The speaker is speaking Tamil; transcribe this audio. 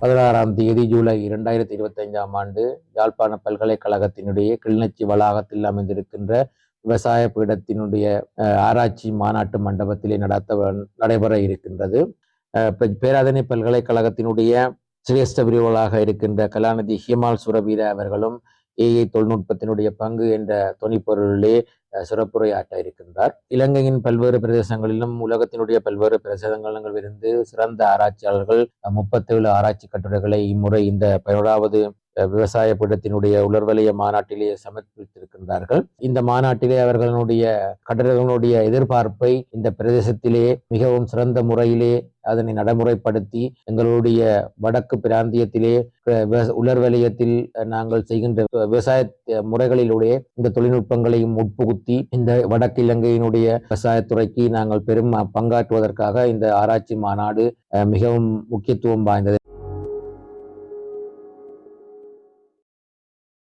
பதினாறாம் தேதி ஜூலை இரண்டாயிரத்தி இருபத்தைந்தாம் ஆண்டு யாழ்ப்பாண பல்கலைக்கழகத்தினுடைய கிளிநொச்சி வளாகத்தில் அமைந்திருக்கின்ற விவசாய பீடத்தினுடைய ஆராய்ச்சி மாநாட்டு மண்டபத்திலே நடத்த நடைபெற இருக்கின்றது. பேராதனை பல்கலைக்கழகத்தினுடைய சிரேஷ்ட பிரிவுகளாக இருக்கின்ற கலாநிதி ஹிமால் சுரவீர அவர்களும் ஏஐ தொழில்நுட்பத்தினுடைய பங்கு என்ற துணைப்பொருளிலே சிறப்புரையாற்ற இருக்கின்றார். இலங்கையின் பல்வேறு பிரதேசங்களிலும் உலகத்தினுடைய பல்வேறு பிரதேசங்களில் இருந்து சிறந்த ஆராய்ச்சியாளர்கள் முப்பத்தேழு ஆராய்ச்சி கட்டுரைகளை இம்முறை இந்த பதினோராவது விவசாய பீடத்தினுடைய உலர்வலய மாநாட்டிலேயே சமர்ப்பித்திருக்கின்றார்கள். இந்த மாநாட்டிலே அவர்களுடைய கட்டுரைகளுடைய எதிர்பார்ப்பை இந்த பிரதேசத்திலே மிகவும் சிறந்த முறையிலே அதனை நடைமுறைப்படுத்தி எங்களுடைய வடக்கு பிராந்தியத்திலே உலர்வலயத்தில் நாங்கள் செய்கின்ற விவசாய முறைகளிலுடைய இந்த தொழில்நுட்பங்களையும் உட்புகுத்தி இந்த வடக்கு இலங்கையினுடைய விவசாயத்துறைக்கு நாங்கள் பெரும் பங்காற்றுவதற்காக இந்த ஆராய்ச்சி மாநாடு மிகவும் முக்கியத்துவம் வாய்ந்தது.